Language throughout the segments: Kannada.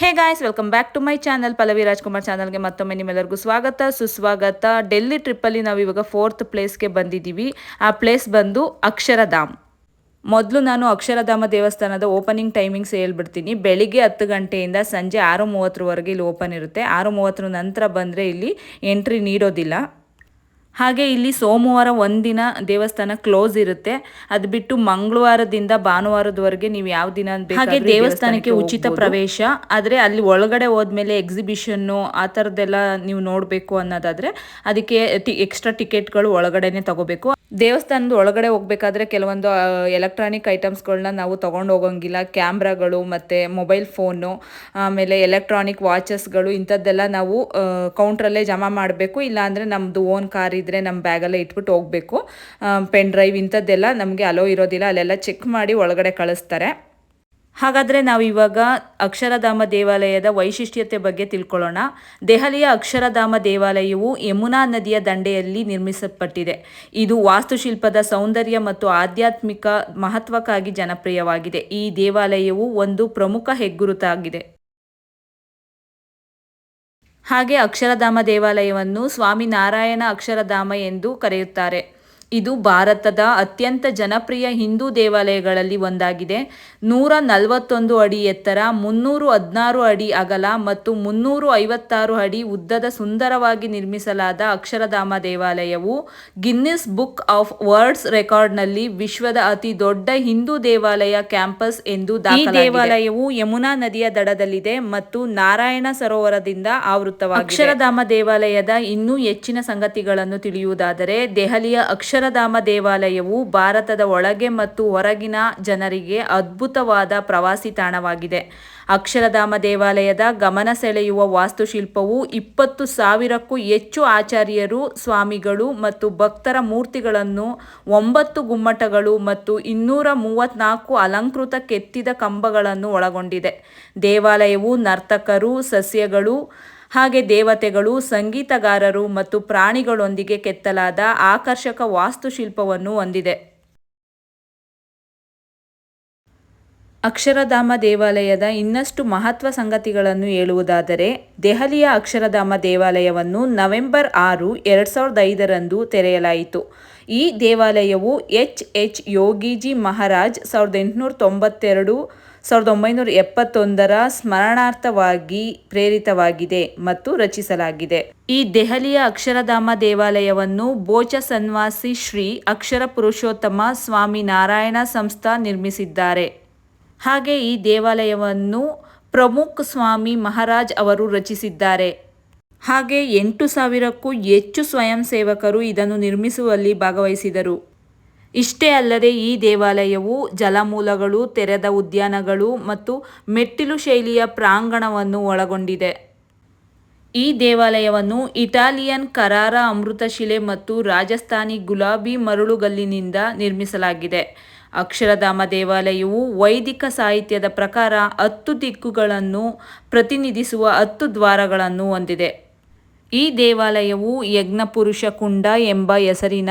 Hey guys welcome back to my channel Pallavi Rajkumar ಚಾನಲ್ಗೆ ಮತ್ತೊಮ್ಮೆ ನಿಮ್ಮೆಲ್ಲರಿಗೂ ಸ್ವಾಗತ. ಸುಸ್ವಾಗತ. ಡೆಲ್ಲಿ ಟ್ರಿಪ್ಪಲ್ಲಿ ನಾವು ಇವಾಗ ಫೋರ್ತ್ ಪ್ಲೇಸ್ಗೆ ಬಂದಿದ್ದೀವಿ. ಆ ಪ್ಲೇಸ್ ಬಂದು ಅಕ್ಷರಧಾಮ್. ಮೊದಲು ನಾನು ಅಕ್ಷರಧಾಮ ದೇವಸ್ಥಾನದ ಓಪನಿಂಗ್ ಟೈಮಿಂಗ್ಸ್ ಹೇಳ್ಬಿಡ್ತೀನಿ. ಬೆಳಿಗ್ಗೆ ಹತ್ತು ಗಂಟೆಯಿಂದ ಸಂಜೆ ಆರು ಮೂವತ್ತರವರೆಗೆ ಇಲ್ಲಿ ಓಪನ್ ಇರುತ್ತೆ. ಆರು ಮೂವತ್ತರ ನಂತರ ಬಂದರೆ ಇಲ್ಲಿ ಎಂಟ್ರಿ ನೀಡೋದಿಲ್ಲ. ಹಾಗೆ ಇಲ್ಲಿ ಸೋಮವಾರ ಒಂದಿನ ದೇವಸ್ಥಾನ ಕ್ಲೋಸ್ ಇರುತ್ತೆ. ಅದು ಬಿಟ್ಟು ಮಂಗಳವಾರದಿಂದ ಭಾನುವಾರದವರೆಗೆ ನೀವು ಯಾವ ದಿನ ಹಾಗೆ ದೇವಸ್ಥಾನಕ್ಕೆ ಉಚಿತ ಪ್ರವೇಶ. ಆದರೆ ಅಲ್ಲಿ ಒಳಗಡೆ ಹೋದ್ಮೇಲೆ ಎಕ್ಸಿಬಿಷನ್ನು ಆ ಥರದ್ದೆಲ್ಲ ನೀವು ನೋಡಬೇಕು ಅನ್ನೋದಾದ್ರೆ ಅದಕ್ಕೆ ಎಕ್ಸ್ಟ್ರಾ ಟಿಕೆಟ್ಗಳು ಒಳಗಡೆನೆ ತಗೋಬೇಕು. ದೇವಸ್ಥಾನದ ಒಳಗಡೆ ಹೋಗ್ಬೇಕಾದ್ರೆ ಕೆಲವೊಂದು ಎಲೆಕ್ಟ್ರಾನಿಕ್ ಐಟಮ್ಸ್ಗಳನ್ನ ನಾವು ತೊಗೊಂಡು ಹೋಗೋಂಗಿಲ್ಲ ಕ್ಯಾಮ್ರಾಗಳು ಮತ್ತು ಮೊಬೈಲ್ ಫೋನು ಆಮೇಲೆ ಎಲೆಕ್ಟ್ರಾನಿಕ್ ವಾಚಸ್ಗಳು ಇಂಥದ್ದೆಲ್ಲ ನಾವು ಕೌಂಟ್ರಲ್ಲೇ ಜಮಾ ಮಾಡಬೇಕು. ಇಲ್ಲಾಂದರೆ ನಮ್ಮದು ಓನ್ ಕಾರ್ ಇದ್ದರೆ ನಮ್ಮ ಬ್ಯಾಗಲ್ಲೇ ಇಟ್ಬಿಟ್ಟು ಹೋಗಬೇಕು. ಪೆನ್ ಡ್ರೈವ್ ಇಂಥದ್ದೆಲ್ಲ ನಮಗೆ ಅಲೋ ಇರೋದಿಲ್ಲ. ಅಲ್ಲೆಲ್ಲ ಚೆಕ್ ಮಾಡಿ ಒಳಗಡೆ ಕಳಿಸ್ತಾರೆ. ಹಾಗಾದರೆ ನಾವು ಇವಾಗ ಅಕ್ಷರಧಾಮ ದೇವಾಲಯದ ವೈಶಿಷ್ಟ್ಯತೆ ಬಗ್ಗೆ ತಿಳ್ಕೊಳ್ಳೋಣ. ದೆಹಲಿಯ ಅಕ್ಷರಧಾಮ ದೇವಾಲಯವು ಯಮುನಾ ನದಿಯ ದಂಡೆಯಲ್ಲಿ ನಿರ್ಮಿಸಲ್ಪಟ್ಟಿದೆ. ಇದು ವಾಸ್ತುಶಿಲ್ಪದ ಸೌಂದರ್ಯ ಮತ್ತು ಆಧ್ಯಾತ್ಮಿಕ ಮಹತ್ವಕ್ಕಾಗಿ ಜನಪ್ರಿಯವಾಗಿದೆ. ಈ ದೇವಾಲಯವು ಒಂದು ಪ್ರಮುಖ ಹೆಗ್ಗುರುತಾಗಿದೆ. ಹಾಗೆ ಅಕ್ಷರಧಾಮ ದೇವಾಲಯವನ್ನು ಸ್ವಾಮಿ ನಾರಾಯಣ ಅಕ್ಷರಧಾಮ ಎಂದು ಕರೆಯುತ್ತಾರೆ. ಇದು ಭಾರತದ ಅತ್ಯಂತ ಜನಪ್ರಿಯ ಹಿಂದೂ ದೇವಾಲಯಗಳಲ್ಲಿ ಒಂದಾಗಿದೆ. ನೂರ ನಲವತ್ತೊಂದು ಅಡಿ ಎತ್ತರ ಮುನ್ನೂರು ಹದಿನಾರು ಅಡಿ ಅಗಲ ಮತ್ತು ಮುನ್ನೂರು ಐವತ್ತಾರು ಅಡಿ ಉದ್ದದ ಸುಂದರವಾಗಿ ನಿರ್ಮಿಸಲಾದ ಅಕ್ಷರಧಾಮ ದೇವಾಲಯವು ಗಿನ್ನಿಸ್ ಬುಕ್ ಆಫ್ ವರ್ಲ್ಡ್ಸ್ ರೆಕಾರ್ಡ್ನಲ್ಲಿ ವಿಶ್ವದ ಅತಿ ದೊಡ್ಡ ಹಿಂದೂ ದೇವಾಲಯ ಕ್ಯಾಂಪಸ್ ಎಂದು ಈ ದೇವಾಲಯವು ಯಮುನಾ ನದಿಯ ದಡದಲ್ಲಿದೆ ಮತ್ತು ನಾರಾಯಣ ಸರೋವರದಿಂದ ಆವೃತವಾಗಿದೆ ಅಕ್ಷರಧಾಮ ದೇವಾಲಯದ ಇನ್ನೂ ಹೆಚ್ಚಿನ ಸಂಗತಿಗಳನ್ನು ತಿಳಿಯುವುದಾದರೆ ದೆಹಲಿಯ ಅಕ್ಷರ ಅಕ್ಷರಧಾಮ ದೇವಾಲಯವು ಭಾರತದ ಒಳಗೆ ಮತ್ತು ಹೊರಗಿನ ಜನರಿಗೆ ಅದ್ಭುತವಾದ ಪ್ರವಾಸಿ ತಾಣವಾಗಿದೆ. ಅಕ್ಷರಧಾಮ ದೇವಾಲಯದ ಗಮನ ಸೆಳೆಯುವ ವಾಸ್ತುಶಿಲ್ಪವು ಇಪ್ಪತ್ತು ಸಾವಿರಕ್ಕೂ ಹೆಚ್ಚು ಆಚಾರ್ಯರು, ಸ್ವಾಮಿಗಳು ಮತ್ತು ಭಕ್ತರ ಮೂರ್ತಿಗಳನ್ನು ಒಂಬತ್ತು ಗುಮ್ಮಟಗಳು ಮತ್ತು ಇನ್ನೂರ ಮೂವತ್ನಾಲ್ಕು ಅಲಂಕೃತ ಕೆತ್ತಿದ ಕಂಬಗಳನ್ನು ಒಳಗೊಂಡಿದೆ. ದೇವಾಲಯವು ನರ್ತಕರು, ಸಸ್ಯಗಳು ಹಾಗೆ ದೇವತೆಗಳು, ಸಂಗೀತಗಾರರು ಮತ್ತು ಪ್ರಾಣಿಗಳೊಂದಿಗೆ ಕೆತ್ತಲಾದ ಆಕರ್ಷಕ ವಾಸ್ತುಶಿಲ್ಪವನ್ನು ಹೊಂದಿದೆ. ಅಕ್ಷರಧಾಮ ದೇವಾಲಯದ ಇನ್ನಷ್ಟು ಮಹತ್ವ ಸಂಗತಿಗಳನ್ನು ಹೇಳುವುದಾದರೆ, ದೆಹಲಿಯ ಅಕ್ಷರಧಾಮ ದೇವಾಲಯವನ್ನು ನವೆಂಬರ್ ಆರು, ಎರಡು ಸಾವಿರದ ಐದರಂದು ತೆರೆಯಲಾಯಿತು. ಈ ದೇವಾಲಯವು ಎಚ್ ಎಚ್ ಯೋಗಿಜಿ ಮಹಾರಾಜ್ ಸಾವಿರದ ಎಂಟುನೂರ ತೊಂಬತ್ತೆರಡು ಸಾವಿರದ ಒಂಬೈನೂರ ಎಪ್ಪತ್ತೊಂದರ ಸ್ಮರಣಾರ್ಥವಾಗಿ ಪ್ರೇರಿತವಾಗಿದೆ ಮತ್ತು ರಚಿಸಲಾಗಿದೆ. ಈ ದೆಹಲಿಯ ಅಕ್ಷರಧಾಮ ದೇವಾಲಯವನ್ನು ಬೋಚ ಸನ್ವಾಸಿ ಶ್ರೀ ಅಕ್ಷರ ಪುರುಷೋತ್ತಮ ಸ್ವಾಮಿ ನಾರಾಯಣ ಸಂಸ್ಥಾ ನಿರ್ಮಿಸಿದ್ದಾರೆ. ಹಾಗೆ ಈ ದೇವಾಲಯವನ್ನು ಪ್ರಮುಖ್ ಸ್ವಾಮಿ ಮಹಾರಾಜ್ ಅವರು ರಚಿಸಿದ್ದಾರೆ. ಹಾಗೆ ಎಂಟು ಸಾವಿರಕ್ಕೂ ಹೆಚ್ಚು ಸ್ವಯಂ ಸೇವಕರು ಇದನ್ನು ನಿರ್ಮಿಸುವಲ್ಲಿ ಭಾಗವಹಿಸಿದರು. ಇಷ್ಟೇ ಅಲ್ಲದೆ ಈ ದೇವಾಲಯವು ಜಲಮೂಲಗಳು, ತೆರೆದ ಉದ್ಯಾನಗಳು ಮತ್ತು ಮೆಟ್ಟಿಲು ಶೈಲಿಯ ಪ್ರಾಂಗಣವನ್ನು ಒಳಗೊಂಡಿದೆ. ಈ ದೇವಾಲಯವನ್ನು ಇಟಾಲಿಯನ್ ಕರಾರ ಅಮೃತಶಿಲೆ ಮತ್ತು ರಾಜಸ್ಥಾನಿ ಗುಲಾಬಿ ಮರಳುಗಲ್ಲಿನಿಂದ ನಿರ್ಮಿಸಲಾಗಿದೆ. ಅಕ್ಷರಧಾಮ ದೇವಾಲಯವು ವೈದಿಕ ಸಾಹಿತ್ಯದ ಪ್ರಕಾರ ಹತ್ತು ದಿಕ್ಕುಗಳನ್ನು ಪ್ರತಿನಿಧಿಸುವ ಹತ್ತು ದ್ವಾರಗಳನ್ನು ಹೊಂದಿದೆ. ಈ ದೇವಾಲಯವು ಯಜ್ಞಪುರುಷ ಕುಂಡ ಎಂಬ ಹೆಸರಿನ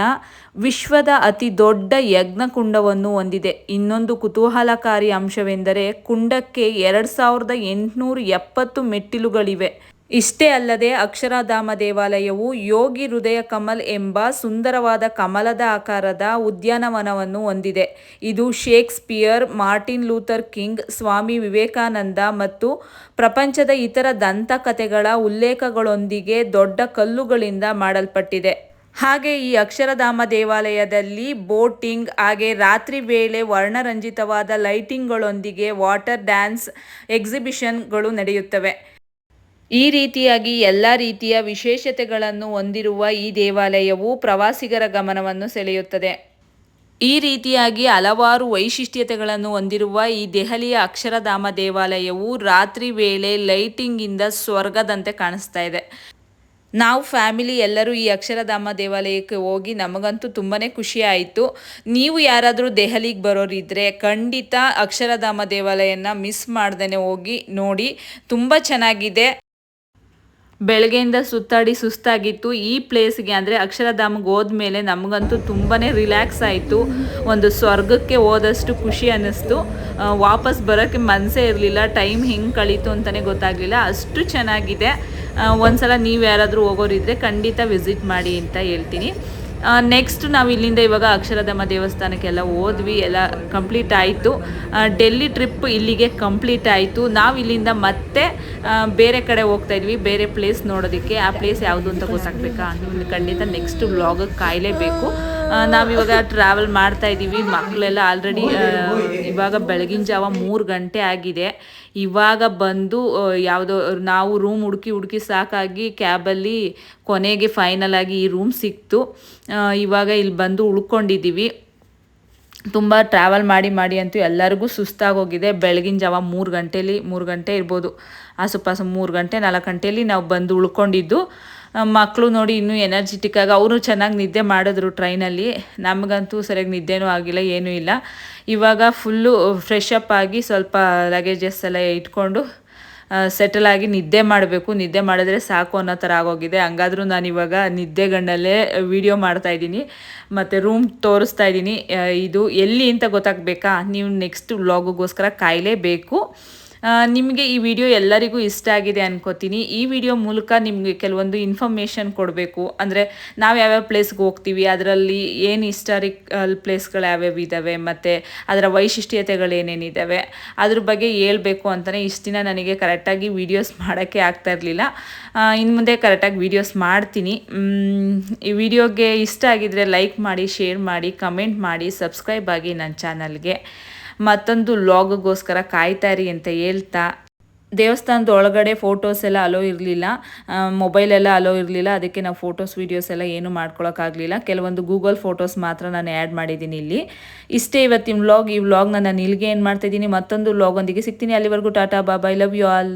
ವಿಶ್ವದ ಅತಿ ದೊಡ್ಡ ಯಜ್ಞಕುಂಡವನ್ನು ಹೊಂದಿದೆ. ಇನ್ನೊಂದು ಕುತೂಹಲಕಾರಿ ಅಂಶವೆಂದರೆ ಕುಂಡಕ್ಕೆ ಎರಡು ಸಾವಿರದ ಎಂಟುನೂರ ಎಪ್ಪತ್ತು ಮೆಟ್ಟಿಲುಗಳಿವೆ. ಇಷ್ಟೇ ಅಲ್ಲದೆ ಅಕ್ಷರಧಾಮ ದೇವಾಲಯವು ಯೋಗಿ ಹೃದಯ ಕಮಲ್ ಎಂಬ ಸುಂದರವಾದ ಕಮಲದ ಆಕಾರದ ಉದ್ಯಾನವನವನ್ನು ಹೊಂದಿದೆ. ಇದು Shakespeare, Martin Luther King, Swami Vivekananda ಮತ್ತು ಪ್ರಪಂಚದ ಇತರ ದಂತಕಥೆಗಳ ಉಲ್ಲೇಖಗಳೊಂದಿಗೆ ದೊಡ್ಡ ಕಲ್ಲುಗಳಿಂದ ಮಾಡಲ್ಪಟ್ಟಿದೆ. ಹಾಗೆ ಈ ಅಕ್ಷರಧಾಮ ದೇವಾಲಯದಲ್ಲಿ ಬೋಟಿಂಗ್, ಹಾಗೆ ರಾತ್ರಿ ವೇಳೆ ವರ್ಣರಂಜಿತವಾದ ಲೈಟಿಂಗ್ಗಳೊಂದಿಗೆ ವಾಟರ್ ಡ್ಯಾನ್ಸ್ ಎಕ್ಸಿಬಿಷನ್ಗಳು ನಡೆಯುತ್ತವೆ. ಈ ರೀತಿಯಾಗಿ ಎಲ್ಲ ರೀತಿಯ ವಿಶೇಷತೆಗಳನ್ನು ಹೊಂದಿರುವ ಈ ದೇವಾಲಯವು ಪ್ರವಾಸಿಗರ ಗಮನವನ್ನು ಸೆಳೆಯುತ್ತದೆ. ಈ ರೀತಿಯಾಗಿ ಹಲವಾರು ವೈಶಿಷ್ಟ್ಯತೆಗಳನ್ನು ಹೊಂದಿರುವ ಈ ದೆಹಲಿಯ ಅಕ್ಷರಧಾಮ ದೇವಾಲಯವು ರಾತ್ರಿ ವೇಳೆ ಲೈಟಿಂಗಿಂದ ಸ್ವರ್ಗದಂತೆ ಕಾಣಿಸ್ತಾ ಇದೆ. ನಾವು ಫ್ಯಾಮಿಲಿ ಎಲ್ಲರೂ ಈ ಅಕ್ಷರಧಾಮ ದೇವಾಲಯಕ್ಕೆ ಹೋಗಿ ನಮಗಂತೂ ತುಂಬಾ ಖುಷಿ ಆಯಿತು. ನೀವು ಯಾರಾದರೂ ದೆಹಲಿಗೆ ಬರೋರಿದ್ದರೆ ಖಂಡಿತ ಅಕ್ಷರಧಾಮ ದೇವಾಲಯನ ಮಿಸ್ ಮಾಡ್ದೇ ಹೋಗಿ ನೋಡಿ. ತುಂಬ ಚೆನ್ನಾಗಿದೆ. ಬೆಳಗ್ಗೆಯಿಂದ ಸುತ್ತಾಡಿ ಸುಸ್ತಾಗಿತ್ತು. ಈ ಪ್ಲೇಸ್ಗೆ ಅಂದರೆ ಅಕ್ಷರಧಾಮಕ್ಕೆ ಹೋದ್ಮೇಲೆ ನಮಗಂತೂ ತುಂಬಾ ರಿಲ್ಯಾಕ್ಸ್ ಆಯಿತು. ಒಂದು ಸ್ವರ್ಗಕ್ಕೆ ಹೋದಷ್ಟು ಖುಷಿ ಅನ್ನಿಸ್ತು. ವಾಪಸ್ ಬರೋಕ್ಕೆ ಮನಸ್ಸೇ ಇರಲಿಲ್ಲ. ಟೈಮ್ ಹೆಂಗೆ ಕಳೀತು ಅಂತಲೇ ಗೊತ್ತಾಗಲಿಲ್ಲ. ಅಷ್ಟು ಚೆನ್ನಾಗಿದೆ. ಒಂದು ಸಲ ನೀವು ಯಾರಾದರೂ ಹೋಗೋರಿದ್ರೆ ಖಂಡಿತ ವಿಸಿಟ್ ಮಾಡಿ ಅಂತ ಹೇಳ್ತೀನಿ. ನೆಕ್ಸ್ಟ್ ನಾವು ಇಲ್ಲಿಂದ ಇವಾಗ ಅಕ್ಷರಧಾಮ ದೇವಸ್ಥಾನಕ್ಕೆಲ್ಲ ಹೋದ್ವಿ, ಎಲ್ಲ ಕಂಪ್ಲೀಟ್ ಆಯಿತು. ಡೆಲ್ಲಿ ಟ್ರಿಪ್ ಇಲ್ಲಿಗೆ ಕಂಪ್ಲೀಟ್ ಆಯಿತು. ನಾವು ಇಲ್ಲಿಂದ ಮತ್ತೆ ಬೇರೆ ಕಡೆ ಹೋಗ್ತಾ ಇದ್ವಿ, ಬೇರೆ ಪ್ಲೇಸ್ ನೋಡೋದಕ್ಕೆ. ಆ ಪ್ಲೇಸ್ ಯಾವುದು ಅಂತ ಗೊತ್ತಾಗಬೇಕಾ? ನಿಮ್ಗೆ ಖಂಡಿತ ನೆಕ್ಸ್ಟ್ ವ್ಲಾಗಿಗೆ ಕಾಯಲೇಬೇಕು. ನಾವಿವಾಗ ಟ್ರಾವೆಲ್ ಮಾಡ್ತಾ ಇದ್ದೀವಿ ಮಕ್ಕಳೆಲ್ಲ ಆಲ್ರೆಡಿ ಇವಾಗ ಬೆಳಗಿನ ಜಾವ ಮೂರು ಗಂಟೆ ಆಗಿದೆ. ಇವಾಗ ಬಂದು ಯಾವುದೋ, ನಾವು ರೂಮ್ ಹುಡುಕಿ ಹುಡುಕಿ ಸಾಕಾಗಿ ಕ್ಯಾಬಲ್ಲಿ ಕೊನೆಗೆ ಫೈನಲ್ ಆಗಿ ಈ ರೂಮ್ ಸಿಕ್ತು. ಇವಾಗ ಇಲ್ಲಿ ಬಂದು ಉಳ್ಕೊಂಡಿದ್ದೀವಿ ತುಂಬ ಟ್ರಾವೆಲ್ ಮಾಡಿ ಮಾಡಿ ಅಂತೂ ಎಲ್ಲರಿಗೂ ಸುಸ್ತಾಗೋಗಿದೆ. ಬೆಳಗಿನ ಜಾವ ಮೂರು ಗಂಟೇಲಿ, ಮೂರು ಗಂಟೆ ಇರ್ಬೋದು. ಆಸುಪಾಸು ಮೂರು ಗಂಟೆ, ನಾಲ್ಕು ಗಂಟೆಯಲ್ಲಿ ನಾವು ಬಂದು ಉಳ್ಕೊಂಡಿದ್ದು. ಮಕ್ಕಳು ನೋಡಿ ಇನ್ನೂ ಎನರ್ಜಿಟಿಕ್ ಆಗಿ ಅವರು ಚೆನ್ನಾಗಿ ನಿದ್ದೆ ಮಾಡಿದ್ರು ಟ್ರೈನಲ್ಲಿ. ನಮಗಂತೂ ಸರಿಯಾಗಿ ನಿದ್ದೆನೂ ಆಗಿಲ್ಲ, ಏನೂ ಇಲ್ಲ. ಇವಾಗ ಫುಲ್ಲು ಫ್ರೆಶ್ ಅಪ್ ಆಗಿ ಸ್ವಲ್ಪ ಲಗೇಜಸ್ ಎಲ್ಲ ಇಟ್ಕೊಂಡು ಸೆಟಲ್ ಆಗಿ ನಿದ್ದೆ ಮಾಡಬೇಕು. ನಿದ್ದೆ ಮಾಡಿದ್ರೆ ಸಾಕು ಅನ್ನೋ ಥರ ಆಗೋಗಿದೆ. ಹಂಗಾದ್ರೂ ನಾನು ಇವಾಗ ನಿದ್ದೆಗಣ್ಣಲ್ಲೇ ವಿಡಿಯೋ ಮಾಡ್ತಾ ಇದ್ದೀನಿ. ಮತ್ತು ರೂಮ್ ತೋರಿಸ್ತಾ ಇದ್ದೀನಿ. ಇದು ಎಲ್ಲಿ ಅಂತ ಗೊತ್ತಾಗಬೇಕಾ? ನೀವು ನೆಕ್ಸ್ಟ್ ವ್ಲಾಗಿಗೋಸ್ಕರ ಕಾಯಲೇಬೇಕು. ನಿಮಗೆ ಈ ವಿಡಿಯೋ ಎಲ್ಲರಿಗೂ ಇಷ್ಟ ಆಗಿದೆ ಅನ್ಕೋತೀನಿ. ಈ ವಿಡಿಯೋ ಮೂಲಕ ನಿಮಗೆ ಕೆಲವೊಂದು ಇನ್ಫಾರ್ಮೇಷನ್ ಕೊಡಬೇಕು. ಅಂದರೆ ನಾವು ಯಾವ್ಯಾವ ಪ್ಲೇಸ್ಗೆ ಹೋಗ್ತೀವಿ, ಅದರಲ್ಲಿ ಏನು ಹಿಸ್ಟಾರಿಕಲ್ ಪ್ಲೇಸ್ಗಳು ಯಾವ್ಯಾವ ಇದ್ದಾವೆ ಮತ್ತು ಅದರ ವೈಶಿಷ್ಟ್ಯತೆಗಳು ಏನೇನಿದ್ದಾವೆ ಅದ್ರ ಬಗ್ಗೆ ಹೇಳಬೇಕು ಅಂತಲೇ ಇಷ್ಟು ದಿನ ನನಗೆ ಕರೆಕ್ಟಾಗಿ ವೀಡಿಯೋಸ್ ಮಾಡೋಕ್ಕೆ ಆಗ್ತಾ ಇರಲಿಲ್ಲ. ಇನ್ನು ಮುಂದೆ ಕರೆಕ್ಟಾಗಿ ವೀಡಿಯೋಸ್ ಮಾಡ್ತೀನಿ. ಈ ವಿಡಿಯೋಗೆ ಇಷ್ಟ ಆಗಿದ್ರೆ ಲೈಕ್ ಮಾಡಿ ಶೇರ್ ಮಾಡಿ ಕಮೆಂಟ್ ಮಾಡಿ ಸಬ್ಸ್ಕ್ರೈಬ್ ಆಗಿ ನನ್ನ ಚಾನಲ್ಗೆ ಮತ್ತೊಂದು ಲಾಗ್ಗೋಸ್ಕರ ಕಾಯ್ತಾ ಇರಿ ಅಂತ ಹೇಳ್ತಾ ದೇವಸ್ಥಾನದ ಒಳಗಡೆ ಫೋಟೋಸ್ ಎಲ್ಲ ಅಲೋ ಇರಲಿಲ್ಲ ಮೊಬೈಲೆಲ್ಲ ಅಲೋ ಇರಲಿಲ್ಲ, ಅದಕ್ಕೆ ನಾವು ಫೋಟೋಸ್ ವೀಡಿಯೋಸ್ ಎಲ್ಲ ಏನು ಮಾಡ್ಕೊಳಕ್ಕಾಗಲಿಲ್ಲ. ಕೆಲವೊಂದು ಗೂಗಲ್ ಫೋಟೋಸ್ ಮಾತ್ರ ನಾನು ಆ್ಯಡ್ ಮಾಡಿದ್ದೀನಿ ಇಲ್ಲಿ. ಇಷ್ಟೇ ಇವತ್ತಿನ ವ್ಲಾಗ್ ಈ ವ್ಲಾಗ್ನ ನಾನು ಇಲ್ಲಿಗೆ ಏನು ಮಾಡ್ತಾಯಿದ್ದೀನಿ ಮತ್ತೊಂದು ವ್ಲಾಗ್ ಒಂದಿಗೆ ಸಿಗ್ತೀನಿ. ಅಲ್ಲಿವರೆಗೂ tata bye bye love you all